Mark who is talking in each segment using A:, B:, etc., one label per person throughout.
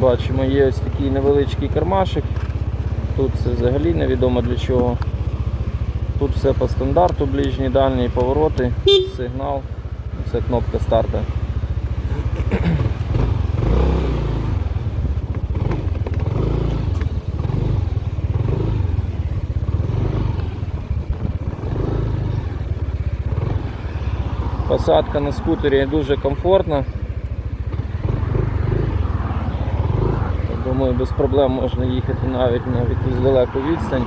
A: Бачимо, є ось такий невеличкий кармашик. Тут це взагалі невідомо для чого. Тут все по стандарту, ближні, дальні повороти, сигнал. Це кнопка старта. Посадка на скутері дуже комфортна. Думаю, без проблем можна їхати навіть на якусь далеку відстань.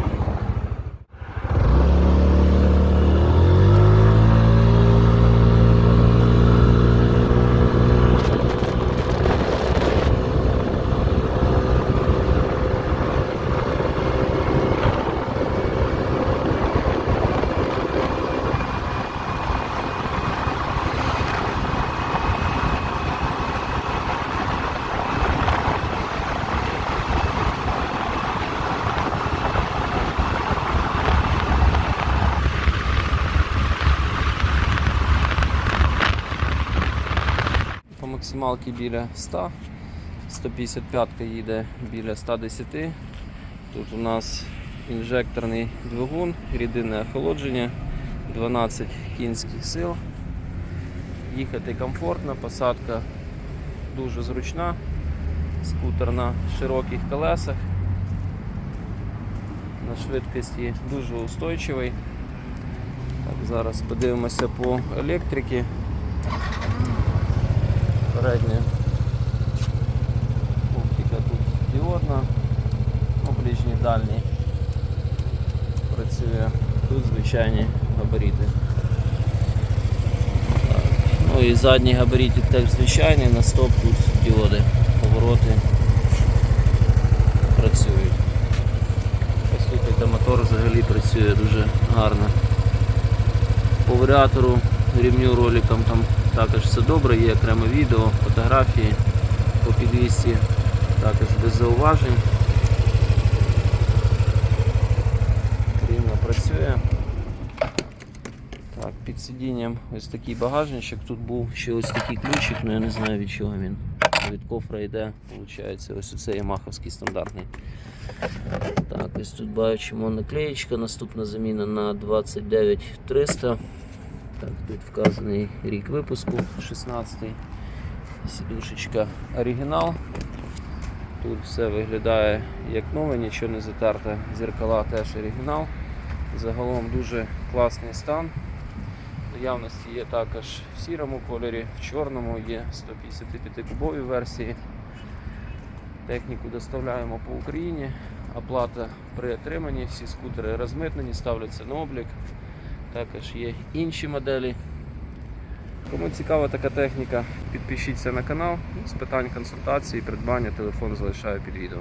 A: По максималці біля 100, 155 їде біля 110. Тут у нас інжекторний двигун, рідинне охолодження, 12 кінських сил. Їхати комфортно, посадка дуже зручна, скутер на широких колесах, на швидкості дуже устойчивий. Так, зараз подивимося по електриці. Передня оптика тут діодна, ну, ближній дальній працює, тут звичайні габаріти. Ну і задні габаріти теж звичайні, на стоп тут діоди, повороти працюють. Послухайте, мотор взагалі працює дуже гарно. По варіатору, рівню роликам там також все добре, є окреме відео, фотографії по підвісці, також без зауважень. Рівно працює. Так, під сидінням ось такий багажничок. Тут був ще ось такий ключик, але я не знаю від чого він. Від кофра йде, виходить, ось оцей ямаховський стандартний. Так, ось тут бачимо наклеєчка, наступна заміна на 29300. Так, тут вказаний рік випуску 16-й. Сідушечка оригінал. Тут все виглядає як нове, нічого не затерте. Зеркала теж оригінал. Загалом дуже класний стан. Наявності є також в сірому кольорі, в чорному є 155 кубові версії. Техніку доставляємо по Україні. Оплата при отриманні, всі скутери розмитнені, ставляться на облік. Також є інші моделі. Кому цікава така техніка, підпишіться на канал. З питань консультації, придбання, телефон залишаю під відео.